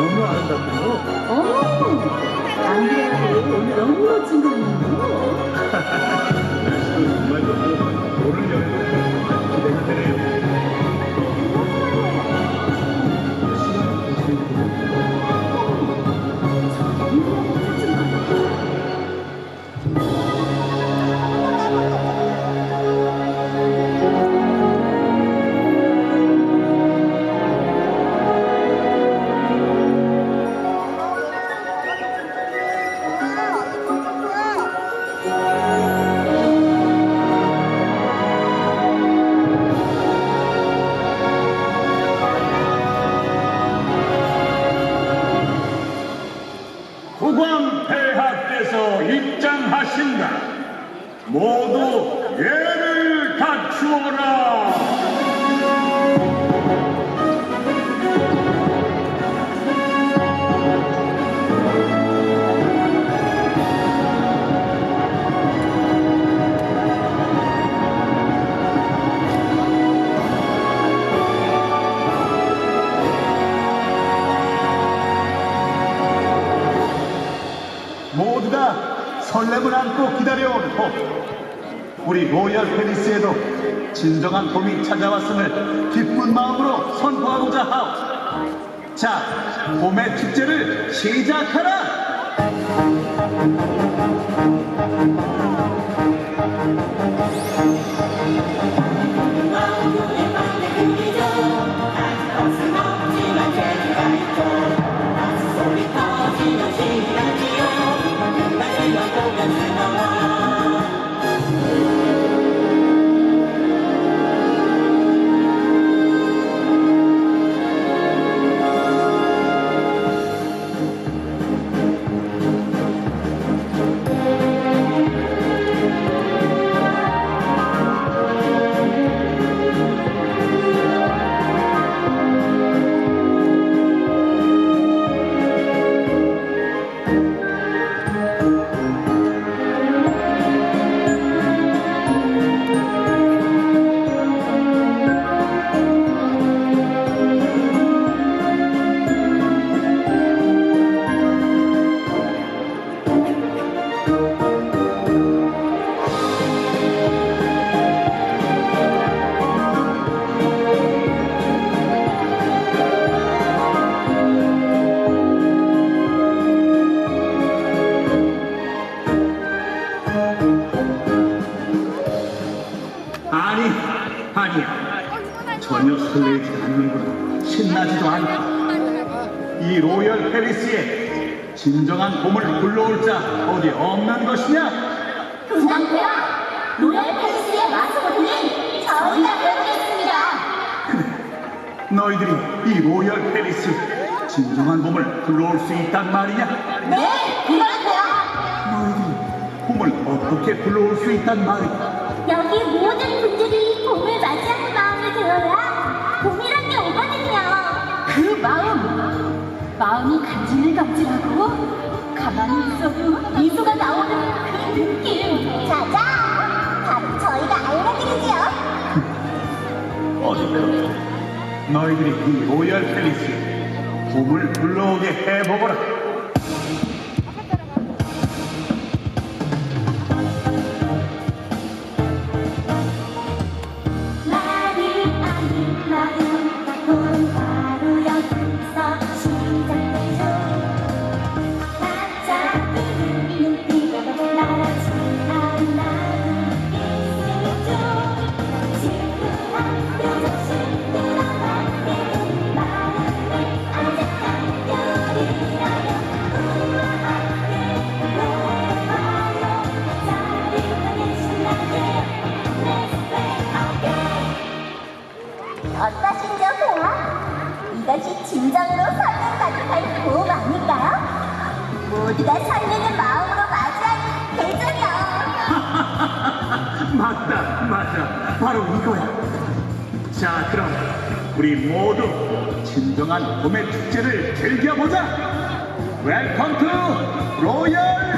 너무 아름답군요. 어머, 안 그래도 오늘 너무 멋진 거 있는 국왕폐하께서 입장하신다. 모두 예를 갖추어라. 설렘을 안고 기다려온 봄. 우리 로열 페리스에도 진정한 봄이 찾아왔음을 기쁜 마음으로 선포하고자 하오. 자, 봄의 축제를 시작하라! 아니, 아니야. 전혀 설레지 않는구나. 신나지도 않고. 이 로열 페리스에 진정한 봄을 불러올 자 어디 없는 것이냐? 부담돼요. 로얄 페이스의 마스코트는 저희가 배우겠습니다. 너희들이 이 로열 페리스 진정한 봄을 불러올 수 있단 말이냐? 네. 너희들이 어떻게 불러올 수 있단 말이야? 여기 모든 분들이 봄을 맞이하는 마음을 들어야 봄이란 게 오거든요. 그 마음, 마음이 간질간질하고 가만히 있어도 미소가 나오는 그 느낌. 자자, 바로 저희가 알려드리지요. 어디 그렇게 너희들이 이 로열 페리스에 봄을 불러오게 해보거라. 모두가 설레는 마음으로 맞이하는 계절이요. 맞다, 맞아. 바로 이거야. 자, 그럼 우리 모두 진정한 봄의 축제를 즐겨보자. 웰컴 투 로열